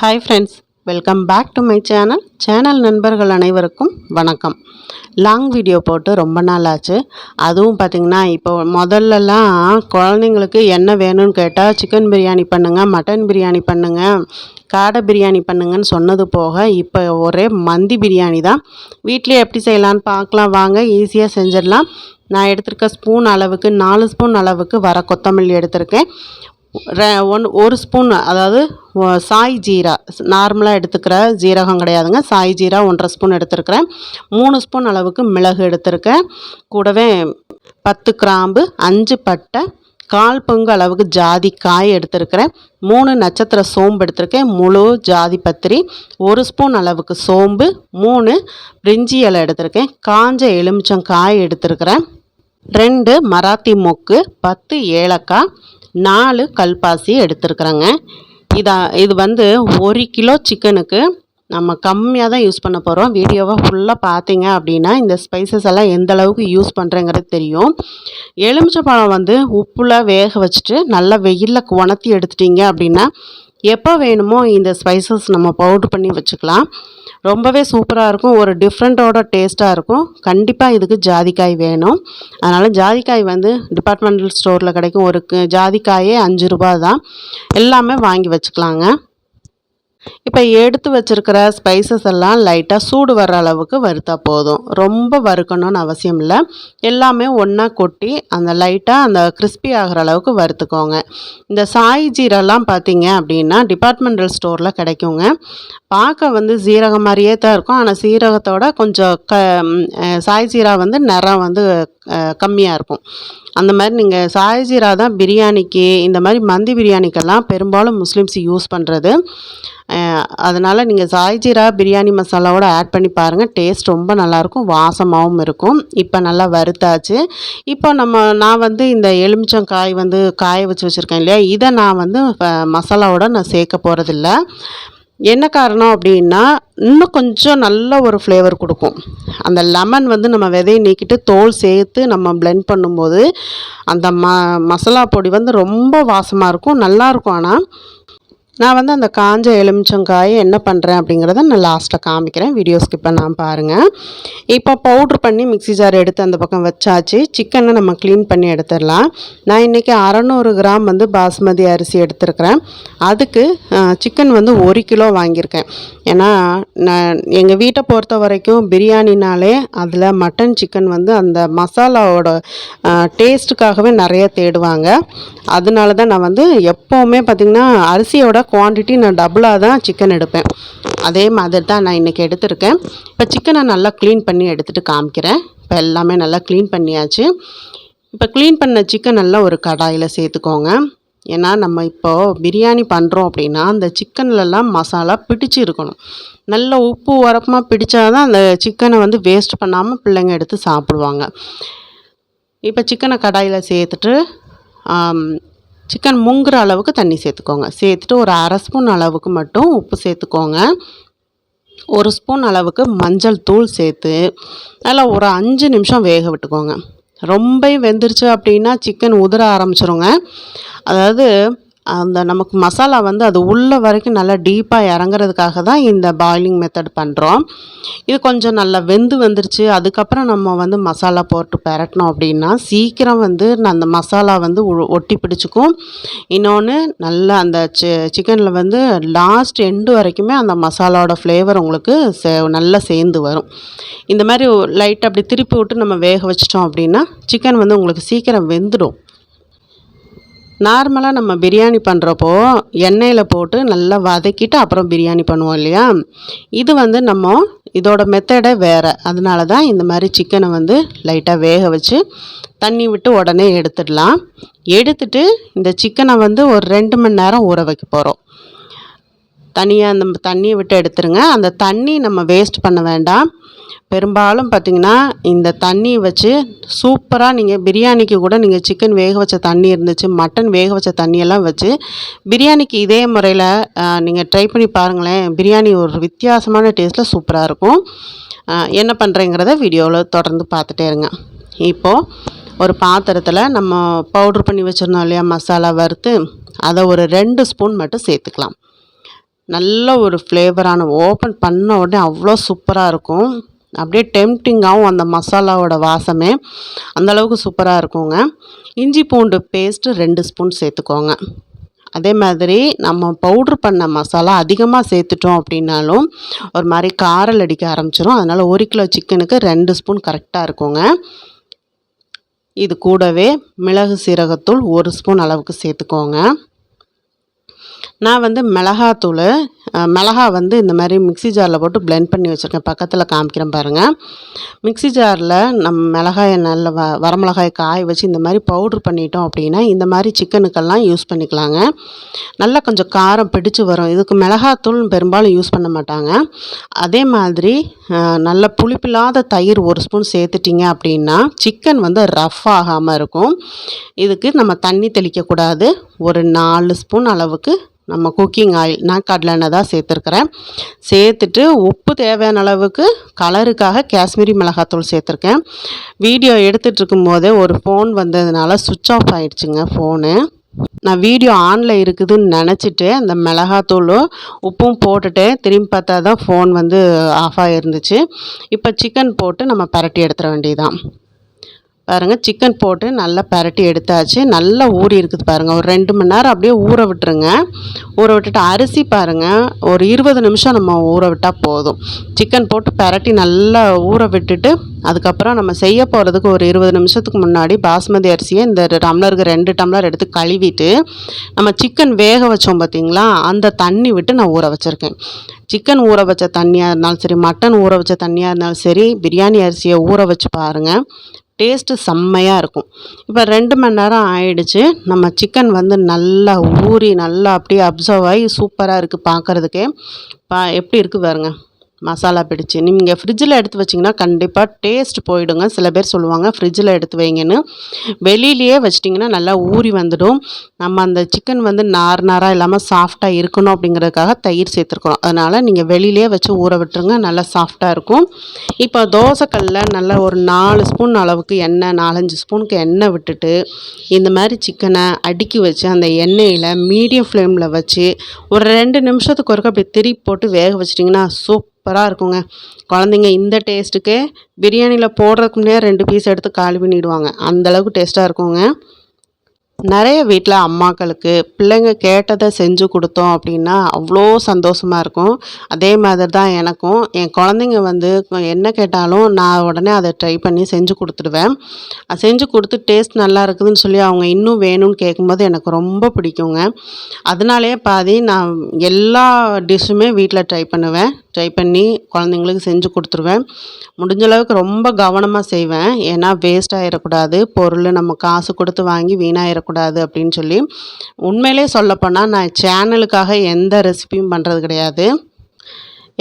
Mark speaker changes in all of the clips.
Speaker 1: Hi friends welcome back to my channel channel நண்பர்கள் அனைவருக்கும் வணக்கம். லாங் வீடியோ போட்டு ரொம்ப நாள் ஆச்சு அதுவும் பார்த்திங்கன்னா இப்போ முதல்லலாம் குழந்தைங்களுக்கு என்ன வேணும்னு கேட்டால் சிக்கன் பிரியாணி பண்ணுங்கள் மட்டன் பிரியாணி பண்ணுங்கள் காடை பிரியாணி பண்ணுங்கன்னு சொன்னது போக இப்போ ஒரே மந்தி பிரியாணி தான். வீட்டிலே எப்படி செய்யலான்னு பார்க்கலாம் வாங்க ஈஸியாக செஞ்சிடலாம். நான் எடுத்திருக்க ஸ்பூன் அளவுக்கு நாலு ஸ்பூன் அளவுக்கு வர கொத்தமல்லி எடுத்திருக்கேன். ஒன் ஒரு ஸ்பூன் அதாவது சாய் ஜீரா. நார்மலாக எடுத்துக்கிற ஜீரகம் கிடையாதுங்க. சாய் ஜீரா ஒன்றரை ஸ்பூன் எடுத்துருக்கிறேன். மூணு ஸ்பூன் அளவுக்கு மிளகு எடுத்திருக்கேன். கூடவே பத்து கிராம்பு அஞ்சு பட்டை கால் பங்கு அளவுக்கு ஜாதி காய் எடுத்திருக்கிறேன். மூணு நட்சத்திர சோம்பு எடுத்திருக்கேன். முழு ஜாதி பத்திரி. ஒரு ஸ்பூன் அளவுக்கு சோம்பு மூணு பிரிஞ்சி இலை எடுத்திருக்கேன். காஞ்ச எலுமிச்சம் காய் எடுத்திருக்கிறேன். ரெண்டு மராத்தி மொக்கு பத்து ஏலக்காய் நாலு கல்பாசி எடுத்துருக்குறேங்க. இதை இது வந்து ஒரு கிலோ சிக்கனுக்கு நம்ம கம்மியாக தான் யூஸ் பண்ண போகிறோம் வீடியோவை ஃபுல்லாக பார்த்தீங்க அப்படின்னா இந்த ஸ்பைசஸ் எல்லாம் எந்த அளவுக்கு யூஸ் பண்ணுறேங்கிறது தெரியும். எலுமிச்சை பழம் வந்து உப்புல வேக வச்சுட்டு நல்லா வெயிலில் உணர்த்தி எடுத்துட்டீங்க அப்படின்னா எப்போ வேணுமோ இந்த ஸ்பைசஸ் நம்ம பவுட்ரு பண்ணி வச்சுக்கலாம். ரொம்பவே சூப்பராக இருக்கும். ஒரு டிஃப்ரெண்ட்டோட டேஸ்ட்டாக இருக்கும். கண்டிப்பாக இதுக்கு ஜாதிக்காய் வேணும். அதனால் ஜாதிக்காய் வந்து டிபார்ட்மெண்டல் ஸ்டோரில் கிடைக்கும். ஒரு ஜாதிக்காயே அஞ்சு ரூபா தான். எல்லாமே வாங்கி வச்சுக்கலாங்க. இப்போ எடுத்து வச்சுருக்கிற ஸ்பைசஸ் எல்லாம் லைட்டாக சூடு வர்ற அளவுக்கு வறுத்தா போதும். ரொம்ப வறுக்கணும்னு அவசியம் இல்லை. எல்லாமே ஒன்றா கொட்டி அந்த லைட்டாக அந்த கிறிஸ்பி ஆகிற அளவுக்கு வறுத்துக்கோங்க. இந்த சாய் ஜீரெல்லாம் பார்த்தீங்க அப்படின்னா டிபார்ட்மெண்டல் ஸ்டோரில் கிடைக்குங்க. பார்க்க வந்து சீரகம் மாதிரியே தான் இருக்கும். ஆனால் சீரகத்தோட கொஞ்சம் க சாய் ஜீரா வந்து நிறம் வந்து கம்மியாக இருக்கும். அந்த மாதிரி நீங்கள் சாய் ஜீரா தான் பிரியாணிக்கு இந்த மாதிரி மந்தி பிரியாணிக்கெல்லாம் பெரும்பாலும் முஸ்லீம்ஸ் யூஸ் பண்ணுறது அதனால் நீங்கள் சாய்ஜீரா பிரியாணி மசாலாவோட ஆட் பண்ணி பாருங்கள் டேஸ்ட் ரொம்ப நல்லாயிருக்கும் வாசமாகவும் இருக்கும். இப்போ நல்லா வறுத்தாச்சு. இப்போ நம்ம நான் வந்து இந்த எலுமிச்சம் காய் வந்து காய வச்சு வச்சுருக்கேன் இல்லையா? இதை நான் வந்து மசாலாவோட நான் சேர்க்க போகிறதில்ல என்ன காரணம் அப்படின்னா இன்னும் கொஞ்சம் நல்ல ஒரு ஃப்ளேவர் கொடுக்கும். அந்த லெமன் வந்து நம்ம விதையை நீக்கிட்டு தோல் சேர்த்து நம்ம பிளெண்ட் பண்ணும்போது அந்த ம மசாலா பொடி வந்து ரொம்ப வாசமாக இருக்கும் நல்லாயிருக்கும் ஆனால் நான் வந்து அந்த காஞ்ச எலுமிச்சங்காயை என்ன பண்ணுறேன் அப்படிங்கிறத நான் லாஸ்ட்டில் காமிக்கிறேன். வீடியோ ஸ்கிப் பண்ணாமல் பாருங்கள் இப்போ பவுட்ரு பண்ணி மிக்ஸி ஜார் எடுத்து அந்த பக்கம் வச்சாச்சு. சிக்கனை நம்ம க்ளீன் பண்ணி எடுத்துடலாம். நான் இன்றைக்கி அறநூறு கிராம் வந்து பாஸ்மதி அரிசி எடுத்துருக்கிறேன். அதுக்கு சிக்கன் வந்து ஒரு கிலோ வாங்கியிருக்கேன். ஏன்னா நான் எங்கள் வீட்டை பொறுத்த வரைக்கும் பிரியாணினாலே அதில் மட்டன் சிக்கன் வந்து அந்த மசாலாவோட டேஸ்ட்டுக்காகவே நிறைய தேடுவாங்க. அதனால தான் நான் வந்து எப்போவுமே பார்த்திங்கன்னா அரிசியோட குவான்டிட்டி நான் டபுளாக தான் சிக்கன் எடுப்பேன். அதே மாதிரி தான் நான் இன்றைக்கி எடுத்திருக்கேன். இப்போ சிக்கனை நல்லா க்ளீன் பண்ணி எடுத்துகிட்டு காமிக்கிறேன். இப்போ எல்லாமே நல்லா க்ளீன் பண்ணியாச்சு. இப்போ க்ளீன் பண்ண சிக்கன் எல்லாம் ஒரு கடாயில் சேர்த்துக்கோங்க. ஏன்னா நம்ம இப்போது பிரியாணி பண்ணுறோம் அப்படின்னா அந்த சிக்கன்லலாம் மசாலா பிடிச்சு இருக்கணும். நல்ல உப்பு உரப்பமாக பிடிச்சாதான் அந்த சிக்கனை வந்து வேஸ்ட் பண்ணாமல் பிள்ளைங்க எடுத்து சாப்பிடுவாங்க. இப்போ சிக்கனை கடாயில் சேர்த்துட்டு சிக்கன் முங்குற அளவுக்கு தண்ணி சேர்த்துக்கோங்க. சேர்த்துட்டு ஒரு அரை ஸ்பூன் அளவுக்கு மட்டும் உப்பு சேர்த்துக்கோங்க. ஒரு ஸ்பூன் அளவுக்கு மஞ்சள் தூள் சேர்த்து அதில் ஒரு அஞ்சு நிமிஷம் வேக விட்டுக்கோங்க. ரொம்ப வெந்துருச்சு அப்படின்னா சிக்கன் உதிர ஆரம்பிச்சிருங்க. அதாவது அந்த நமக்கு மசாலா வந்து அது உள்ள வரைக்கும் நல்லா டீப்பாக இறங்குறதுக்காக தான் இந்த பாயிலிங் மெத்தட் பண்ணுறோம் இது கொஞ்சம் நல்லா வெந்து வந்துருச்சு. அதுக்கப்புறம் நம்ம வந்து மசாலா போட்டு பரட்டினோம் அப்படின்னா சீக்கிரம் வந்து அந்த மசாலா வந்து ஒட்டி பிடிச்சிக்கும். இன்னொன்று நல்லா அந்த சி சிக்கனில் வந்து லாஸ்ட் எண்டு வரைக்குமே அந்த மசாலாவோட ஃப்ளேவர் உங்களுக்கு சே நல்லா சேர்ந்து வரும். இந்த மாதிரி லைட் அப்படி திருப்பி விட்டு நம்ம வேக வச்சிட்டோம் அப்படின்னா சிக்கன் வந்து உங்களுக்கு சீக்கிரம் வெந்துடும். நார்மலாக நம்ம பிரியாணி பண்ணுறப்போ எண்ணெயில் போட்டு நல்லா வதக்கிட்டு அப்புறம் பிரியாணி பண்ணுவோம் இல்லையா? இது வந்து நம்ம இதோட மெத்தடே வேறு. அதனால தான் இந்த மாதிரி சிக்கனை வந்து லைட்டாக வேக வச்சு தண்ணி விட்டு உடனே எடுத்துடலாம். எடுத்துட்டு இந்த சிக்கனை வந்து ஒரு ரெண்டு மணி நேரம் ஊற வைக்க போகிறோம் தனியாக அந்த தண்ணியை விட்டு எடுத்துருங்க. அந்த தண்ணி நம்ம வேஸ்ட் பண்ண வேண்டாம். பெரும்பாலும் பார்த்திங்கன்னா இந்த தண்ணி வச்சு சூப்பராக நீங்கள் பிரியாணிக்கு கூட நீங்கள் சிக்கன் வேக வச்ச தண்ணி இருந்துச்சு மட்டன் வேக வச்ச தண்ணியெல்லாம் வச்சு பிரியாணிக்கு இதே முறையில் நீங்கள் ட்ரை பண்ணி பாருங்களேன். பிரியாணி ஒரு வித்தியாசமான டேஸ்ட்டில் சூப்பராக இருக்கும். என்ன பண்ணுறேங்கிறத வீடியோவில் தொடர்ந்து பார்த்துட்டே இருங்க. இப்போது ஒரு பாத்திரத்தில் நம்ம பவுட்ரு பண்ணி வச்சுருந்தோம் இல்லையா மசாலா வறுத்து அதை ஒரு ரெண்டு ஸ்பூன் மட்டும் சேர்த்துக்கலாம். நல்ல ஒரு ஃப்ளேவரான ஓப்பன் பண்ண உடனே அவ்வளோ சூப்பராக இருக்கும். அப்படியே டெம்டிங்காகவும் அந்த மசாலாவோட வாசமே அந்தளவுக்கு சூப்பராக இருக்குங்க. இஞ்சி பூண்டு பேஸ்ட்டு ரெண்டு ஸ்பூன் சேர்த்துக்கோங்க. அதே மாதிரி நம்ம பவுட்ரு பண்ண மசாலா அதிகமாக சேர்த்துட்டோம் அப்படின்னாலும் ஒரு மாதிரி காரல் அடிக்க ஆரம்பிச்சிடும் அதனால் ஒரு கிலோ சிக்கனுக்கு ரெண்டு ஸ்பூன் கரெக்டாக இருக்குங்க. இது கூடவே மிளகு சீரகத்தூள் ஒரு ஸ்பூன் அளவுக்கு சேர்த்துக்கோங்க. நான் வந்து மிளகாத்தூள் மிளகா வந்து இந்த மாதிரி மிக்ஸி ஜாரில் போட்டு பிளெண்ட் பண்ணி வச்சுருக்கேன். பக்கத்தில் காமிக்கிறேன் பாருங்கள் மிக்ஸி ஜாரில் நம்ம மிளகாயை நல்ல வ வரமிளகாயை காய வச்சு இந்த மாதிரி பவுட்ரு பண்ணிட்டோம் அப்படின்னா இந்த மாதிரி சிக்கனுக்கெல்லாம் யூஸ் பண்ணிக்கலாங்க. நல்லா கொஞ்சம் காரம் பிடிச்சு வரும். இதுக்கு மிளகாத்தூள் பெரும்பாலும் யூஸ் பண்ண மாட்டாங்க. அதே மாதிரி நல்ல புளிப்பில்லாத தயிர் ஒரு ஸ்பூன் சேர்த்துட்டிங்க அப்படின்னா சிக்கன் வந்து ரஃப் ஆகாமல் இருக்கும். இதுக்கு நம்ம தண்ணி தெளிக்கக்கூடாது. ஒரு நாலு ஸ்பூன் அளவுக்கு நம்ம குக்கிங் ஆயில் நான் கடலை தான் சேர்த்துருக்குறேன். சேர்த்துட்டு உப்பு தேவையான அளவுக்கு கலருக்காக காஷ்மீரி மிளகாத்தூள் சேர்த்துருக்கேன். வீடியோ எடுத்துகிட்டு இருக்கும்போதே ஒரு ஃபோன் வந்ததுனால சுவிட்ச் ஆஃப் ஆகிடுச்சுங்க ஃபோனு நான் வீடியோ ஆனில் இருக்குதுன்னு நினச்சிட்டு அந்த மிளகாத்தூளும் உப்பும் போட்டுட்டு திரும்பி பார்த்தா தான் ஃபோன் வந்து ஆஃப் ஆகிருந்துச்சு இப்போ சிக்கன் போட்டு நம்ம பரட்டி எடுத்துட வேண்டியதான் பாருங்கள் சிக்கன் போட்டு நல்லா பரட்டி எடுத்தாச்சு. நல்லா ஊறி இருக்குது பாருங்கள் ஒரு ரெண்டு மணி நேரம் அப்படியே ஊற விட்டுருங்க. ஊற விட்டுட்டு அரிசி பாருங்கள் ஒரு இருபது நிமிஷம் நம்ம ஊற விட்டால் போதும். சிக்கன் போட்டு பரட்டி நல்லா ஊற விட்டுட்டு அதுக்கப்புறம் நம்ம செய்ய போகிறதுக்கு ஒரு இருபது நிமிஷத்துக்கு முன்னாடி பாஸ்மதி அரிசியை இந்த டம்ளருக்கு ரெண்டு டம்ளர் எடுத்து கழுவிட்டு நம்ம சிக்கன் வேக வச்சோம் பார்த்திங்களா அந்த தண்ணி விட்டு நான் ஊற வச்சுருக்கேன். சிக்கன் ஊற வச்ச தண்ணியாக இருந்தாலும் சரி மட்டன் ஊற வச்ச தண்ணியாக இருந்தாலும் சரி பிரியாணி அரிசியை ஊற வச்சு பாருங்கள் டேஸ்ட்டு செம்மையாக இருக்கும். இப்போ ரெண்டு மணி நேரம் ஆயிடுச்சு. நம்ம சிக்கன் வந்து நல்லா ஊறி நல்லா அப்படியே அப்சர்வ் ஆகி சூப்பராக இருக்குது பார்க்குறதுக்கே பா எப்படி இருக்குது பாருங்கள் மசாலா பிடிச்சி. நீங்கள் ஃப்ரிட்ஜில் எடுத்து வச்சிங்கன்னா கண்டிப்பாக டேஸ்ட் போயிடுங்க. சில பேர் சொல்லுவாங்க ஃப்ரிட்ஜில் எடுத்து வைங்கன்னு. வெளியிலேயே வச்சிட்டிங்கன்னா நல்லா ஊறி வந்துடும். நம்ம அந்த சிக்கன் வந்து நார் நாராக இல்லாமல் சாஃப்டாக இருக்கணும் அப்படிங்கிறதுக்காக தயிர் சேர்த்துருக்குறோம் அதனால் நீங்கள் வெளியிலே வச்சு ஊற விட்டுருங்க நல்லா சாஃப்டாக இருக்கும். இப்போ தோசைக்கல்லில் நல்லா ஒரு நாலு ஸ்பூன் அளவுக்கு எண்ணெய் நாலஞ்சு ஸ்பூனுக்கு எண்ணெய் விட்டுட்டு இந்த மாதிரி சிக்கனை அடுக்கி வச்சு அந்த எண்ணெயில் மீடியம் ஃப்ளேமில் வச்சு ஒரு ரெண்டு நிமிஷத்துக்கு ஒருக்க அப்படி திருப்பி போட்டு வேக வச்சிட்டிங்கன்னா சூப் சூப்பராக இருக்குங்க. குழந்தைங்க இந்த டேஸ்ட்டுக்கே பிரியாணியில் போடுறதுக்கு முன்னே ரெண்டு பீஸ் எடுத்து காலி பண்ணிவிடுவாங்க அந்தளவுக்கு டேஸ்ட்டாக இருக்குங்க. நிறைய வீட்டில் அம்மாக்களுக்கு பிள்ளைங்க கேட்டதை செஞ்சு கொடுத்தோம் அப்படின்னா அவ்வளோ சந்தோஷமாக இருக்கும். அதே மாதிரி தான் எனக்கும். என் குழந்தைங்க வந்து என்ன கேட்டாலும் நான் உடனே அதை ட்ரை பண்ணி செஞ்சு கொடுத்துடுவேன். செஞ்சு கொடுத்து டேஸ்ட் நல்லா இருக்குதுன்னு சொல்லி அவங்க இன்னும் வேணும்னு கேட்கும்போது எனக்கு ரொம்ப பிடிக்குங்க. அதனாலே பாதி நான் எல்லா டிஷ்ஷுமே வீட்டில் ட்ரை பண்ணுவேன். ட்ரை பண்ணி குழந்தைங்களுக்கு செஞ்சு கொடுத்துருவேன். முடிஞ்ச அளவுக்கு ரொம்ப கவனமாக செய்வேன். ஏன்னா வேஸ்ட் ஆகிடக்கூடாது பொருள் நம்ம காசு கொடுத்து வாங்கி வீணாகிடக்கூடாது அப்படின்னு சொல்லி. உண்மையிலே சொல்லப்போனால் நான் சேனலுக்காக எந்த ரெசிபியும் பண்ணுறது கிடையாது.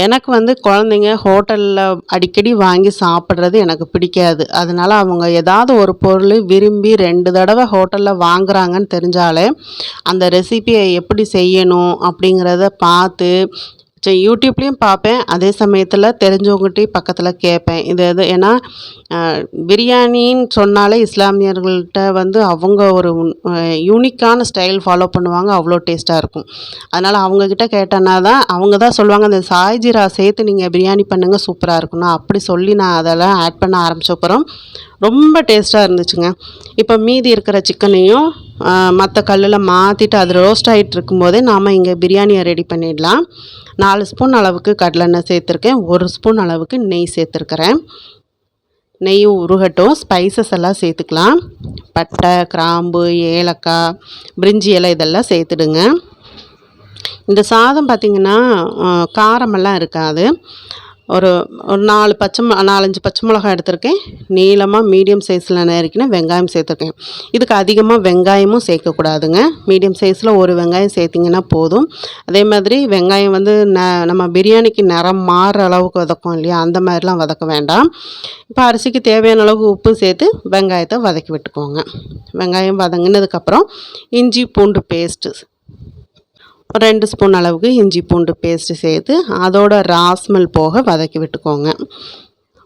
Speaker 1: எனக்கு வந்து குழந்தைங்க ஹோட்டலில் அடிக்கடி வாங்கி சாப்பிட்றது எனக்கு பிடிக்காது. அதனால் அவங்க ஏதாவது ஒரு பொருள் விரும்பி ரெண்டு தடவை ஹோட்டலில் வாங்குறாங்கன்னு தெரிஞ்சாலே அந்த ரெசிபியை எப்படி செய்யணும் அப்படிங்கிறத பார்த்து சரி யூடியூப்லேயும் பார்ப்பேன் அதே சமயத்தில் தெரிஞ்சவங்ககிட்டையும் பக்கத்தில் கேட்பேன் இது எது? ஏன்னா பிரியாணின்னு சொன்னாலே இஸ்லாமியர்கள்ட்ட வந்து அவங்க ஒரு யூனிக்கான ஸ்டைல் ஃபாலோ பண்ணுவாங்க. அவ்வளோ டேஸ்ட்டாக இருக்கும். அதனால் அவங்கக்கிட்ட கேட்டேன்னா தான் அவங்க தான் சொல்லுவாங்க அந்த சாய்ஜீரா சேர்த்து நீங்கள் பிரியாணி பண்ணுங்கள் சூப்பராக இருக்கணும் அப்படி சொல்லி நான் அதெல்லாம் ஆட் பண்ண ஆரம்பிச்சப்புறம் ரொம்ப டேஸ்ட்டாக இருந்துச்சுங்க. இப்போ மீதி இருக்கிற சிக்கனையும் மற்ற கல்லில் மாற்றிட்டு அது ரோஸ்ட் ஆகிட்டு இருக்கும்போதே நாம் இங்கே பிரியாணியை ரெடி பண்ணிடலாம். நாலு ஸ்பூன் அளவுக்கு கடலெண்ணெய் சேர்த்துருக்கேன். ஒரு ஸ்பூன் அளவுக்கு நெய் சேர்த்துருக்குறேன். நெய் உருகட்டும். ஸ்பைசஸ் எல்லாம் சேர்த்துக்கலாம். பட்டை கிராம்பு ஏலக்காய் பிரிஞ்சி இலை இதெல்லாம் சேர்த்துடுங்க. இந்த சாதம் பார்த்திங்கன்னா காரமெல்லாம் இருக்காது. ஒரு ஒரு நாலு பச்சை நாலஞ்சு பச்சை மிளகாய் எடுத்திருக்கேன். நீளமாக மீடியம் சைஸில் நறுக்கினா வெங்காயம் சேர்த்துருக்கேன். இதுக்கு அதிகமாக வெங்காயமும் சேர்க்கக்கூடாதுங்க. மீடியம் சைஸில் ஒரு வெங்காயம் சேர்த்திங்கன்னா போதும். அதே மாதிரி வெங்காயம் வந்து ந நம்ம பிரியாணிக்கு நிறம் மாறுற அளவுக்கு வதக்கும் இல்லையா? அந்த மாதிரிலாம் வதக்க வேண்டாம். இப்போ அரிசிக்கு தேவையான அளவுக்கு உப்பு சேர்த்து வெங்காயத்தை வதக்கி விட்டுக்கோங்க. வெங்காயம் வதங்கினதுக்கப்புறம் இஞ்சி பூண்டு பேஸ்ட்டு ரெண்டு ஸ்பூன் அளவுக்கு இஞ்சி பூண்டு பேஸ்ட்டு சேர்த்து அதோட ராஸ்மல் போக வதக்கி விட்டுக்கோங்க.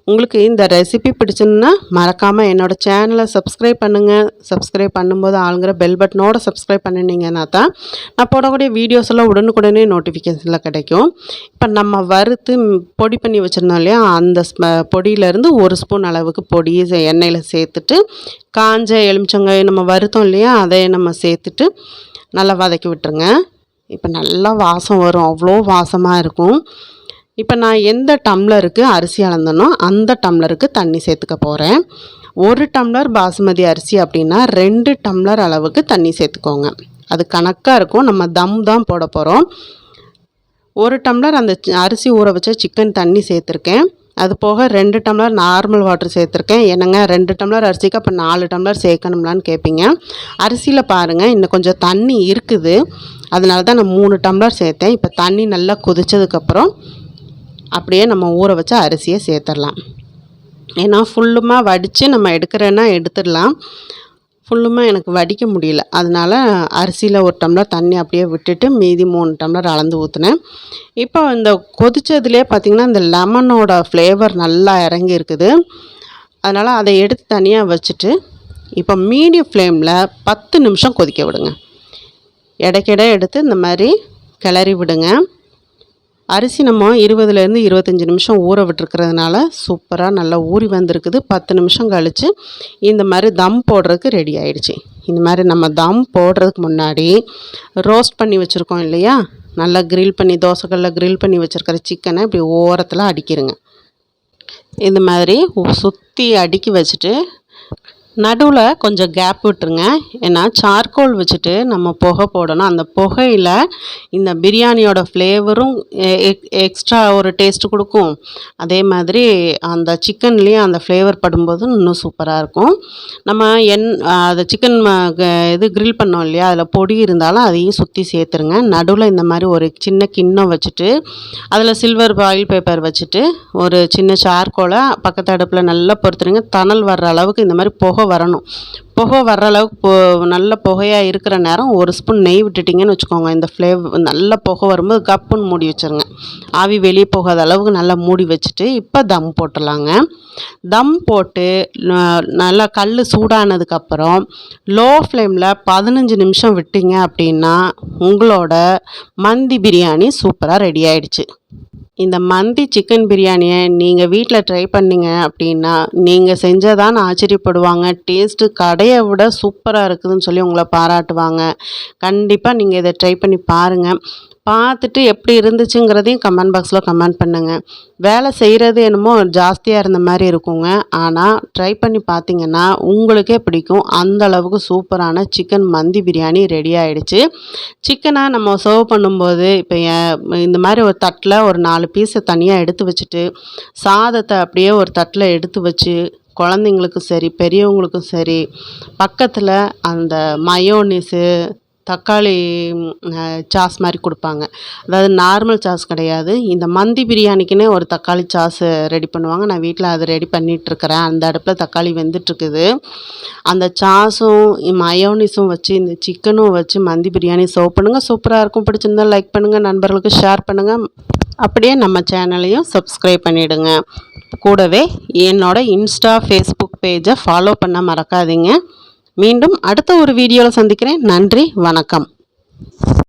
Speaker 1: உங்களுக்கு இந்த ரெசிபி பிடிச்சுன்னா மறக்காமல் என்னோடய சேனலை சப்ஸ்கிரைப் பண்ணுங்கள் சப்ஸ்கிரைப் பண்ணும்போது ஆளுங்கிற பெல் பட்டனோட சப்ஸ்கிரைப் பண்ணினீங்கன்னா தான் நான் போடக்கூடிய வீடியோஸ் எல்லாம் உடனுக்குடனே நோட்டிஃபிகேஷனில் கிடைக்கும். இப்போ நம்ம வறுத்து பொடி பண்ணி வச்சுருந்தோம் இல்லையா? அந்த பொடியிலேருந்து ஒரு ஸ்பூன் அளவுக்கு பொடி சே- எண்ணெயில் சேர்த்துட்டு காஞ்ச எலுமிச்சங்காய் நம்ம வறுத்தோம் இல்லையா? அதை நம்ம சேர்த்துட்டு நல்லா வதக்கி விட்டுருங்க. இப்போ நல்லா வாசம் வரும். அவ்வளோ வாசமாக இருக்கும். இப்போ நான் எந்த டம்ளருக்கு அரிசி அளந்தனோ அந்த டம்ளருக்கு தண்ணி சேர்த்துக்க போகிறேன் ஒரு டம்ளர் பாசுமதி அரிசி அப்படின்னா ரெண்டு டம்ளர் அளவுக்கு தண்ணி சேர்த்துக்கோங்க. அது கணக்காக இருக்கும். நம்ம தம் தான் போட போகிறோம் ஒரு டம்ளர் அந்த அரிசி ஊற வச்ச சிக்கன் தண்ணி சேர்த்துருக்கேன். அது போக ரெண்டு டம்ளர் நார்மல் வாட்டர் சேர்த்துருக்கேன். என்னங்க ரெண்டு டம்ளர் அரிசிக்கு அப்போ நாலு டம்ளர் சேர்க்கணும்லான்னு கேட்பீங்க அரிசியில் பாருங்கள் இன்னும் கொஞ்சம் தண்ணி இருக்குது. அதனால தான் நான் மூணு டம்ளர் சேர்த்தேன். இப்போ தண்ணி நல்லா கொதிச்சதுக்கப்புறம் அப்படியே நம்ம ஊற வச்ச அரிசியை சேர்த்துடலாம். ஏன்னா ஃபுல்லுமாக வடித்து நம்ம எடுக்கிறேன்னா எடுத்துடலாம். ஃபுல்லுமே எனக்கு வடிக்க முடியல. அதனால் அரிசியில் ஒரு டம்ளர் தண்ணி அப்படியே விட்டுட்டு மீதி மூணு டம்ளர் அளந்து ஊற்றினேன் இப்போ இந்த கொதிச்சதுலேயே பார்த்திங்கன்னா இந்த லெமனோட ஃப்ளேவர் நல்லா இறங்கி இருக்குது. அதனால் அதை எடுத்து தனியாக வச்சுட்டு இப்போ மீடியம் ஃப்ளேமில் பத்து நிமிஷம் கொதிக்க விடுங்க. இடைக்கிட எடுத்து இந்த மாதிரி கிளறி விடுங்க. அரிசி நம்ம இருபதுலேருந்து இருபத்தஞ்சி நிமிஷம் ஊற விட்டுருக்கிறதுனால சூப்பராக நல்லா ஊறி வந்திருக்குது. பத்து நிமிஷம் கழித்து இந்த மாதிரி தம் போடுறதுக்கு ரெடி ஆயிடுச்சு. இந்த மாதிரி நம்ம தம் போடுறதுக்கு முன்னாடி ரோஸ்ட் பண்ணி வச்சுருக்கோம் இல்லையா? நல்லா கிரில் பண்ணி தோசைக்கல்லில் கிரில் பண்ணி வச்சுருக்கிற சிக்கனை இப்படி ஓரத்தில் அடிக்கிருங்க. இந்த மாதிரி சுற்றி அடுக்கி வச்சுட்டு நடுவில் கொஞ்சம் கேப் விட்டுருங்க. ஏன்னா சார்கோல் வச்சுட்டு நம்ம புகை போடணும். அந்த புகையில் இந்த பிரியாணியோட ஃப்ளேவரும் எக்ஸ்ட்ரா ஒரு டேஸ்ட் கொடுக்கும். அதே மாதிரி அந்த சிக்கன்லேயும் அந்த ஃப்ளேவர் படும்போது இன்னும் சூப்பராக இருக்கும். நம்ம என் அந்த சிக்கன் இது க்ரில் பண்ணோம் இல்லையா? அதில் பொடி இருந்தாலும் அதையும் சுற்றி சேர்த்துருங்க. நடுவில் இந்த மாதிரி ஒரு சின்ன கிண்ணம் வச்சுட்டு அதில் சில்வர் ஆயில் பேப்பர் வச்சுட்டு ஒரு சின்ன சார்கோலை பக்கத்து அடுப்பில் நல்லா பொறுத்துருங்க. தணல் வர்ற அளவுக்கு இந்த மாதிரி புகை வரணும். புகை வர்ற அளவுக்கு போ நல்ல புகையாக இருக்கிற நேரம் ஒரு ஸ்பூன் நெய் விட்டுட்டிங்கன்னு வச்சுக்கோங்க. இந்த ஃப்ளேவ் நல்ல புகை வரும்போது கப்புன்னு மூடி வச்சுருங்க. ஆவி வெளியே போகாத அளவுக்கு நல்லா மூடி வச்சுட்டு இப்போ தம் போட்டுடலாங்க. தம் போட்டு நல்லா கல் சூடானதுக்கப்புறம் லோ ஃப்ளேமில் பதினஞ்சு நிமிஷம் விட்டீங்க அப்படின்னா உங்களோட மந்தி பிரியாணி சூப்பராக ரெடி ஆயிடுச்சு. இந்த மந்தி சிக்கன் பிரியாணியை நீங்கள் வீட்டில் ட்ரை பண்ணிங்க அப்படின்னா நீங்கள் செஞ்சதான் ஆச்சரியப்படுவாங்க. டேஸ்ட்டு கடையை விட சூப்பராக இருக்குதுன்னு சொல்லி உங்களை பாராட்டுவாங்க. கண்டிப்பாக நீங்கள் இதை ட்ரை பண்ணி பாருங்கள் பார்த்துட்டு எப்படி இருந்துச்சுங்கிறதையும் கமெண்ட் பாக்ஸில் கமெண்ட் பண்ணுங்கள் வேலை செய்கிறது என்னமோ ஜாஸ்தியாக இருந்த மாதிரி இருக்குங்க. ஆனால் ட்ரை பண்ணி பார்த்தீங்கன்னா உங்களுக்கே பிடிக்கும். அந்த அளவுக்கு சூப்பரான சிக்கன் மந்தி பிரியாணி ரெடி ஆகிடுச்சு சிக்கனை நம்ம சர்வ் பண்ணும்போது இப்போ இந்த மாதிரி ஒரு தட்டில் ஒரு நாலு பீஸை தனியாக எடுத்து வச்சுட்டு சாதத்தை அப்படியே ஒரு தட்டில் எடுத்து வச்சு குழந்தைங்களுக்கும் சரி பெரியவங்களுக்கும் சரி பக்கத்தில் அந்த மயோனிஸு தக்காளி சாஸ் மாதிரி கொடுப்பாங்க. அதாவது நார்மல் சாஸ் கிடையாது. இந்த மந்தி பிரியாணிக்குன்னே ஒரு தக்காளி சாஸ் ரெடி பண்ணுவாங்க. நான் வீட்டில் அதை ரெடி பண்ணிகிட்ருக்கிறேன் அந்த அடுப்பில் தக்காளி வெந்துட்டுருக்குது. அந்த சாஸும் மயோனிஸும் வச்சு இந்த சிக்கனும் வச்சு மந்தி பிரியாணி சர்வ் பண்ணுங்கள் சூப்பராக இருக்கும். பிடிச்சிருந்தா லைக் பண்ணுங்கள் நண்பர்களுக்கு ஷேர் பண்ணுங்கள் அப்படியே நம்ம சேனலையும் சப்ஸ்கிரைப் பண்ணிவிடுங்க கூடவே என்னோடய இன்ஸ்டா ஃபேஸ்புக் பேஜை ஃபாலோ பண்ண மறக்காதீங்க. மீண்டும் அடுத்த ஒரு வீடியோவில் சந்திக்கிறேன். நன்றி வணக்கம்.